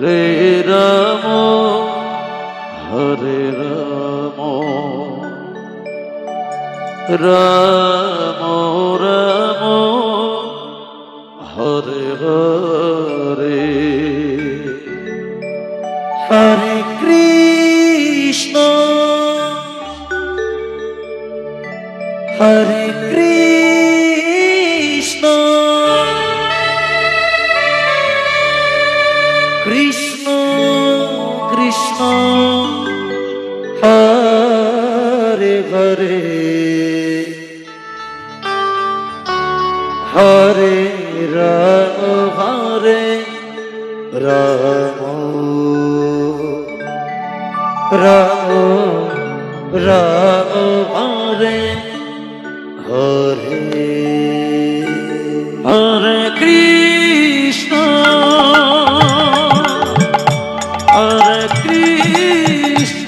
Ram Hare Ram. Ram Ram Hare Hare. Hare Krishna Hare Krishna. Hare Hare Ram Hare Ram. Ram Ram Hare Hare. Hare Krishna. Hare Krishna.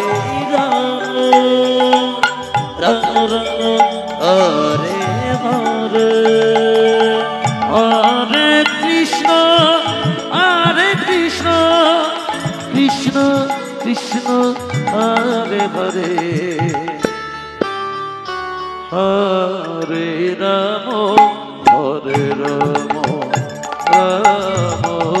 Ram Hare Hare Hare Krishna Hare Krishna Krishna Krishna Hare Hare. Hare Ram Hare Ram Ram.